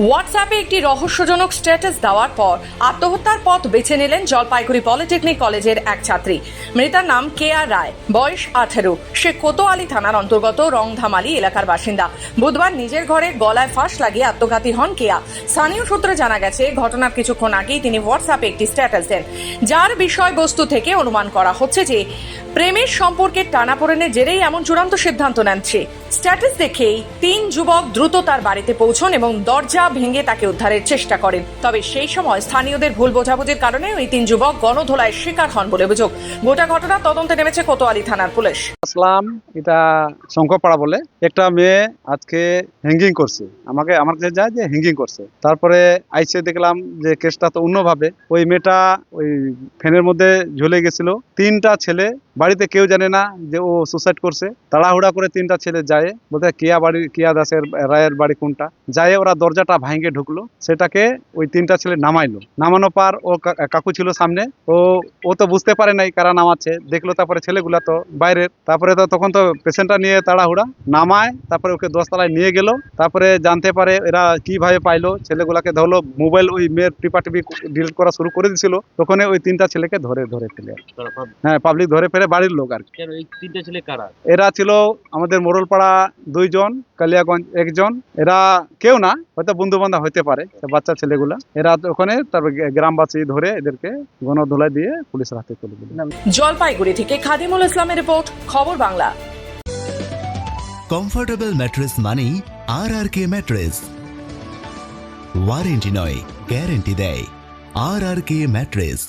হোয়াটসঅ্যাপে একটি রহস্যজনক স্ট্যাটাস দেওয়ার পর আত্মহত্যার পথ বেছে নিলেন জলপাইগুড়ি পলিটেকনিক কলেজের এক ছাত্রী। মৃতার নাম কে আর রায়, বয়স আঠেরো। সে কোতোয়ালি থানার অন্তর্গত রংধামালি এলাকার বাসিন্দা। বুধবার নিজের ঘরে গলায় ফাঁস লাগিয়ে আত্মঘাতী হন কেয়া। স্থানীয় সূত্রে জানা গেছে, ঘটনার কিছুক্ষণ আগেই তিনি হোয়াটসঅ্যাপে একটি স্ট্যাটাস দেন, যার বিষয়বস্তু থেকে অনুমান করা হচ্ছে যে, প্রেমের সম্পর্কের টানাপোড়েনের জেরেই এমন চূড়ান্ত সিদ্ধান্ত নেন সে। স্ট্যাটাস দেখেই তিন যুবক দ্রুত তার বাড়িতে পৌঁছন এবং দরজা ভেঙে তাকে উদ্ধারের চেষ্টা করেন। তবে সেই সময় স্থানীয়দের ভুল বোঝাবুঝির কারণে ওই তিন যুবক গণধোলায় শিকার হন বলে অভিযোগ। গোটা ঘটনা তদন্তে নেমেছে কোতোয়ালি থানার পুলিশ। আসলাম, এটা শঙ্করপাড়া বলে। একটা মেয়ে আজকে হ্যাঙ্গিং করছে। আমাকে, আমার কাছে যায় যে হ্যাঙ্গিং করছে। তারপরে আইসে দেখলাম যে কেসটা তো অন্যভাবে। ওই মেয়েটা ওই ফ্যানের মধ্যে ঝুলে গেছিল। তিনটা ছেলে, বাড়িতে কেউ জানে না যে ও সুসাইড করছে। তাড়াহুড়া করে তিনটা ছেলে যায়। বলতে কিয়া বাড়ি কিয়া দাসের রায়ের বাড়ি কোনটা? যায় ওরা দরজাটা ভাঙে ঢুকলো সেটাকে ওই তিনটা ছেলে নামাইলো। নামানো পার ও কাকু ছিল সামনে ও ও তো বুঝতে পারে নাই কারা নামাচ্ছে দেখল তারপরে ছেলেগুলা তো বাইরের তারপরে তো তখন তো পেশেন্টটা নিয়ে তাড়াহুড়া নামায় তারপরে ওকে দশতলায় নিয়ে গেল তারপরে জানতে পারে এরা কীভাবে পাইলো ছেলেগুলাকে ধরলো মোবাইল ওই মেয়ের টিপা টিপি ডিলিট করা শুরু করে দিছিল তখন ওই তিনটা ছেলেকে ধরে ধরে ফেলে। হ্যাঁ পাবলিক ধরে ফেলে বাড়ির লোক আর কি। তিনটা ছেলে কারা? এরা ছিল আমাদের মোড়লপাড়া দুইজন কালিয়াগঞ্জ একজন। এরা কেউ না হয়তো বন্ধু বান্ধব হইতে পারে বাচ্চা ছেলেগুলা। এরা ওখানে তারপর গ্রামবাসী ধরে এদেরকে গণধোলাই দিয়ে পুলিশের হাতে তুলে দিল। জলপাইগুড়ি থেকে খাদিমুল ইসলামের রিপোর্ট খবর বাংলা। কমফোর্টেবল ম্যাট্রেস মানেই R R K mattress warranty নয় গ্যারেন্টি দেয়। R R K mattress